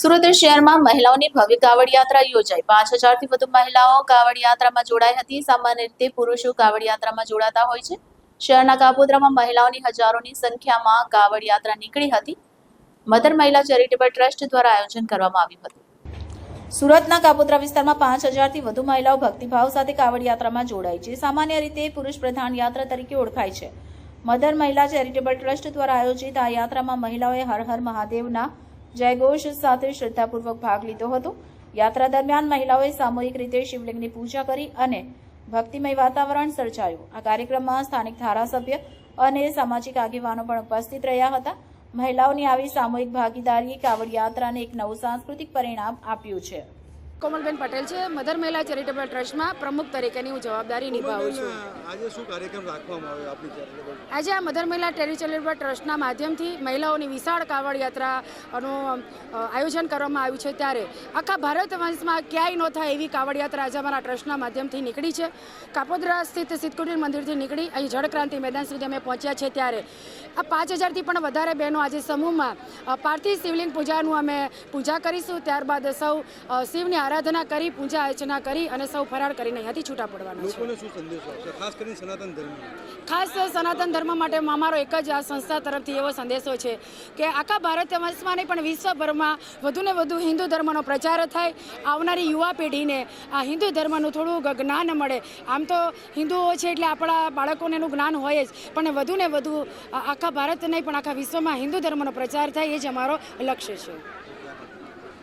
સુરત શહેરમાં મહિલાઓની ભવ્ય કાવડ યાત્રા યોજાઈ. પાંચ હજારથી વધુ મહિલાઓ કાવડ યાત્રામાં જોડાઈ હતી. સામાન્ય રીતે પુરુષો કાવડ યાત્રામાં જોડાતા હોય છે. શહેરના કાપોદ્રામાં મહિલાઓની હજારોની સંખ્યામાં કાવડ યાત્રા નીકળી હતી. મધર મહિલા ચેરિટેબલ ટ્રસ્ટ દ્વારા આયોજન કરવામાં આવ્યું હતું. સુરતના કાપોદ્રા વિસ્તારમાં પાંચ હજારથી વધુ મહિલાઓ ભક્તિભાવ સાથે કાવડ યાત્રામાં જોડાઈ છે. સામાન્ય રીતે પુરુષ પ્રધાન યાત્રા તરીકે ઓળખાય છે. મધર મહિલા ચેરિટેબલ ટ્રસ્ટ દ્વારા આયોજિત આ યાત્રામાં મહિલાઓએ હર હર મહાદેવના જયઘોષ સાથે શ્રદ્ધાપૂર્વક ભાગ લીધો હતો. યાત્રા દરમિયાન મહિલાઓએ સામૂહિક રીતે શિવલિંગની પૂજા કરી અને ભક્તિમય વાતાવરણ સર્જાયું. આ કાર્યક્રમમાં સ્થાનિક ધારાસભ્ય અને સામાજિક આગેવાનો પણ ઉપસ્થિત રહ્યા હતા. મહિલાઓની આવી સામૂહિક ભાગીદારીએ કાવડ યાત્રાને એક નવું સાંસ્કૃતિક પરિણામ આપ્યું છે. કોમલબેન પટેલ છે મધર મહિલા ચેરિટેબલ ટ્રસ્ટમાં પ્રમુખ તરીકેની હું જવાબદારી નિભાવું છું. આજે શું કાર્યક્રમ રાખવામાં આવ્યો આપની ચેરિટેબલ આજે આ મધર મહિલા ચેરિટેબલ ટ્રસ્ટના માધ્યમથી મહિલાઓની વિશાળ કાવડ યાત્રાનું આયોજન કરવામાં આવ્યું છે ત્યારે આખા ભારત વંશમાં ક્યાંય ન થાય એવી કાવડ યાત્રા આજે અમારા ટ્રસ્ટના માધ્યમથી નીકળી છે. કાપોદ્રા સ્થિત સિદ્ધકુટીર મંદિરથી નીકળી અહીં જળક્રાંતિ મેદાન સુધી અમે પહોંચ્યા છે ત્યારે આ પાંચ હજારથી પણ વધારે બહેનો આજે સમૂહમાં પાર્થિવ શિવલિંગ પૂજાનું અમે પૂજા કરીશું. ત્યારબાદ સૌ શિવની આરાધના કરી પૂજા અર્ચના કરી અને સૌ ફરાર કરીને અહીંયાથી છૂટા પડવાના છે. શું સંદેશો આપશે? ખાસ કરીને સનાતન ધર્મ ખાસ સનાતન ધર્મ માટે અમારો એક જ આ સંસ્થા તરફથી એવો સંદેશો છે કે આખા ભારત વર્ષમાં નહીં પણ વિશ્વભરમાં વધુને વધુ હિન્દુ ધર્મનો પ્રચાર થાય. આવનારી યુવા પેઢીને આ હિન્દુ ધર્મનું થોડું જ્ઞાન મળે. આમ તો હિન્દુઓ છે એટલે આપણા બાળકોને એનું જ્ઞાન હોય જ પણ વધુને વધુ આખા ભારત નહીં પણ આખા વિશ્વમાં હિન્દુ ધર્મનો પ્રચાર થાય એ જ અમારો લક્ષ્ય છે.